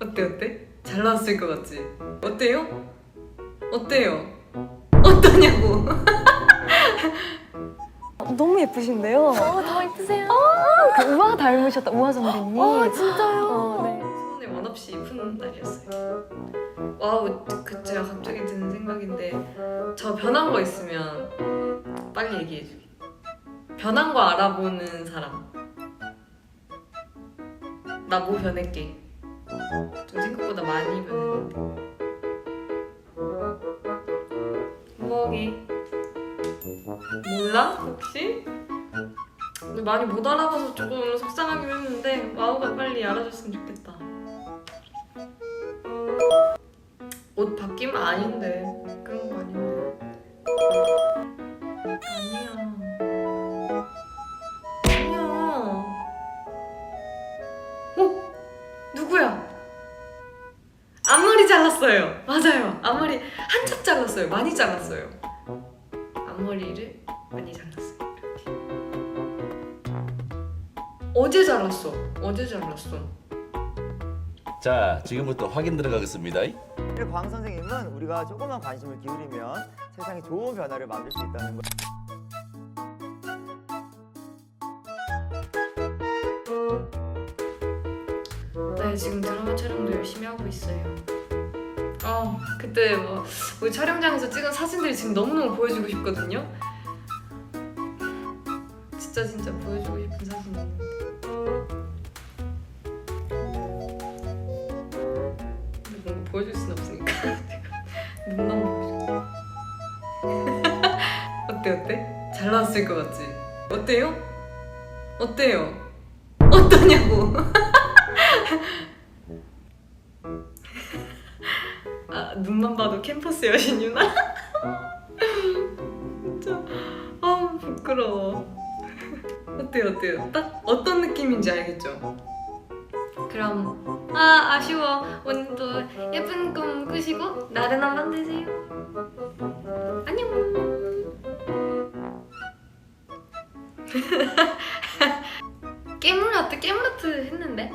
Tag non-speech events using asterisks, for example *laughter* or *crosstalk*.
어때 어때? 잘 나왔을 것 같지? 어때요? 어때요? 어떠냐고? *laughs* 너무 예쁘신데요? 어, 더 예쁘세요. 그 우아 닮으셨다, 우아 선배님. 어, 진짜요? 어, 네. 손에 원 없이 푼 날이었어요. 와우, 그 제가 갑자기 드는 생각인데 저 변한 거 있으면 빨리 얘기해 주기. 변한 거 알아보는 사람. 나 뭐 변했게. 좀 생각보다 많이 변했는데. 뭐기? 몰라 혹시? 근데 많이 못 알아봐서 조금 속상하긴 했는데 와우가 빨리 알아줬으면 좋겠다. 옷 바뀌면 아닌데 잘랐어요. 맞아요. 앞머리 한참 잘랐어요. 많이 잘랐어요. 앞머리를 많이 잘랐어요. 이렇게. 어제 잘랐어. 어제 잘랐어. 자, 지금부터 확인 들어가겠습니다. 광 선생님은 우리가 조금만 관심을 기울이면 세상에 좋은 변화를 만들 수 있다는 걸. 네, 지금 드라마 촬영도 열심히 하고 있어요. 아, 그때 뭐 우리 촬영장에서 찍은 사진들이 지금 너무너무 보여주고 싶거든요. 진짜 진짜 보여주고 싶은 사진이 있는데. 근데 뭔가 보여줄 순 없으니까 제가 *laughs* 눈만 보고 싶어. *laughs* 어때 어때? 잘 나왔을 것 같지? 어때요? 어때요? 어떠냐고? *laughs* 눈만 봐도 캠퍼스 여신이나? 진짜 *laughs* 아 부끄러워. 어때요 어때요? 딱 어떤 느낌인지 알겠죠? 그럼 아 아쉬워 오늘도 예쁜 꿈 꾸시고 나른한 밤 되세요. 안녕. *laughs* 깨물라트 깨물라트 했는데